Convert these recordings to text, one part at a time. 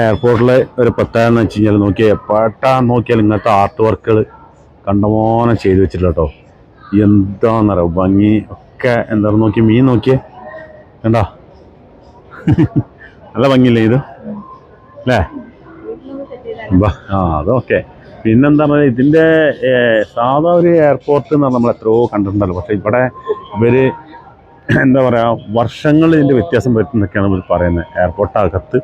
എയർപോർട്ടിൽ ഒരു പ്രത്യേകത വെച്ച് കഴിഞ്ഞാൽ നോക്കിയാൽ എപ്പോഴാ നോക്കിയാൽ ഇങ്ങനത്തെ ആർട്ട് വർക്കുകൾ കണ്ടമോനെ ചെയ്തു വെച്ചിട്ടില്ല കേട്ടോ എന്താണെന്നറിയോ ഭംഗി ഒക്കെ എന്താ നോക്കി മീൻ നോക്കിയേ കണ്ടോ? നല്ല ഭംഗിയില്ലേ ഇത്? അല്ലേ? ആ അതൊക്കെ. പിന്നെന്താ പറയുക ഇതിന്റെ സാധാ ഒരു എയർപോർട്ട് എന്ന് പറഞ്ഞാൽ നമ്മൾ എത്രയോ കണ്ടിട്ടുണ്ടല്ലോ. പക്ഷേ ഇവിടെ ഇവർ എന്താ പറയുക വർഷങ്ങൾ ഇതിന്റെ വ്യത്യാസം വരുത്തുന്നൊക്കെയാണ് ഇവർ പറയുന്നത്. എയർപോർട്ടകത്ത്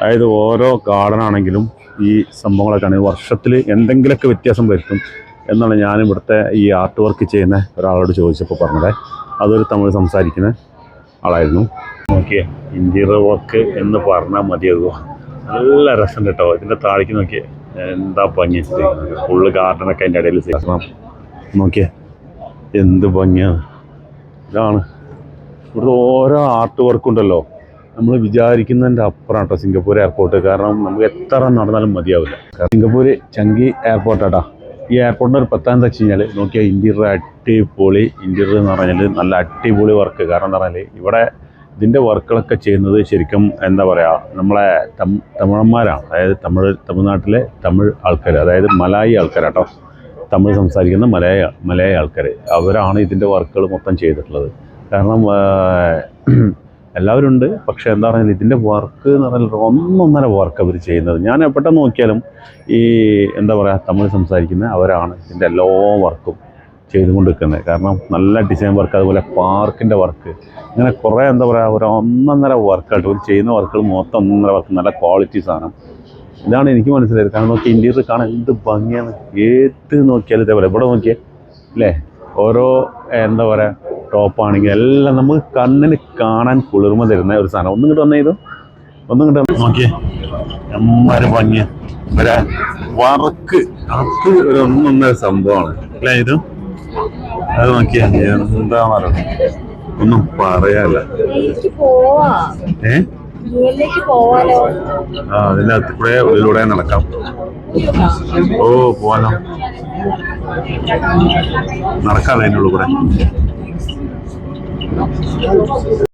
അതായത് ഓരോ ഗാർഡൻ ആണെങ്കിലും ഈ സംഭവങ്ങളൊക്കെ ആണെങ്കിൽ വർഷത്തിൽ എന്തെങ്കിലുമൊക്കെ വ്യത്യാസം വരുത്തും എന്നാണ് ഞാൻ ഇവിടുത്തെ ഈ ആർട്ട് വർക്ക് ചെയ്യുന്ന ഒരാളോട് ചോദിച്ചപ്പോൾ പറഞ്ഞത്. അതൊരു തമിഴ് സംസാരിക്കുന്ന ആളായിരുന്നു. നോക്കിയേ ഇന്റീരിയർ വർക്ക് എന്ന് പറഞ്ഞാൽ മതിയാകുമോ നല്ല രസം കേട്ടോ. ഇതിന്റെ താഴേക്ക് നോക്കിയേ എന്താ ഭംഗി? ഫുള്ള് ഗാർഡനൊക്കെ അതിന്റെ ഇടയിൽ ചെയ്യണം. നോക്കിയേ എന്ത് ഭംഗിയാണ് ഇതാണ്. ഇവിടുത്തെ ഓരോ ആർട്ട് വർക്ക് ഉണ്ടല്ലോ. നമ്മൾ വിചാരിക്കുന്നതിന്റെ അപ്പുറം കേട്ടോ സിംഗപ്പൂർ എയർപോർട്ട് കാരണം നമുക്ക് എത്ര നടന്നാലും മതിയാവില്ല. സിംഗപ്പൂർ ചങ്കി എയർപോർട്ടാട്ടാ ഈ എയർപോർട്ടിന്റെ ഒരു പ്രത്യേകത വെച്ച് കഴിഞ്ഞാൽ നോക്കിയാൽ ഇന്റീരിയർ അടിപൊളി ഇന്റീരിയർ എന്ന് പറഞ്ഞാൽ നല്ല അടിപൊളി വർക്ക് കാരണം എന്താ പറഞ്ഞാൽ ഇവിടെ ഇതിന്റെ വർക്കുകളൊക്കെ ചെയ്യുന്നത് ശരിക്കും എന്താ പറയുക നമ്മളെ തമിഴന്മാരാണ്. അതായത് തമിഴ് തമിഴ്നാട്ടിലെ തമിഴ് ആൾക്കാർ അതായത് മലായി ആൾക്കാരാട്ടോ. തമിഴ് സംസാരിക്കുന്ന മലയാ മലയാളി ആൾക്കാർ അവരാണ് ഇതിന്റെ വർക്കുകൾ മൊത്തം ചെയ്തിട്ടുള്ളത്. കാരണം എല്ലാവരും ഉണ്ട്. പക്ഷേ എന്താ പറയുക ഇതിന്റെ വർക്ക് എന്ന് പറഞ്ഞാൽ ഒന്നൊന്നര വർക്ക് അവർ ചെയ്യുന്നത്. ഞാൻ പെട്ടെന്ന് നോക്കിയാലും ഈ എന്താ പറയുക തമിഴ് സംസാരിക്കുന്ന അവരാണ് ഇതിന്റെ എല്ലാ വർക്കും ചെയ്തുകൊണ്ട് നിൽക്കുന്നത് കാരണം നല്ല ഡിസൈൻ വർക്ക് അതുപോലെ പാർക്കിന്റെ വർക്ക് അങ്ങനെ കുറേ എന്താ പറയുക ഒരു ഒന്നൊന്നര വർക്കായിട്ട് ഒരു ചെയ്യുന്ന വർക്കുകൾ മൊത്തം ഒന്നൊന്നര വർക്ക് നല്ല ക്വാളിറ്റി സാധനം. ഇതാണ് എനിക്ക് മനസ്സിലായത്. കാരണം നോക്കി ഇന്റീരിയർ കാണാൻ എന്ത് ഭംഗിയാണ്. ഏത് നോക്കിയാലും ഇതേപോലെ. ഇവിടെ നോക്കിയാൽ അല്ലേ? ഓരോ എന്താ പറയുക ടോപ്പാണെങ്കിൽ എല്ലാം നമുക്ക് കണ്ണിന് കാണാൻ കുളിർമ തരുന്ന ഒരു സാധനം. ഒന്നും കിട്ടും വന്നേ ഇത്. ഒന്നും കിട്ടും നോക്കിയേ. എമ്മാര് ഭംഗിയ വരാ വർക്ക് അത് ഒരു ഒന്നൊന്നര സംഭവമാണ്. അല്ലേ ഇത്? അത് നോക്കിയാ. എന്താ പറയുക ഒന്നും പറയാല്ല എനിക്ക് പോവാ. ഏ? ആ അതിന്റെ അകത്ത് കൂടെ ഉള്ളിലൂടെ നടക്കാം. ഓ പോവാലോ. നടക്കാം അതിന്റെ ഉള്ളിൽ കൂടെ. Yeah.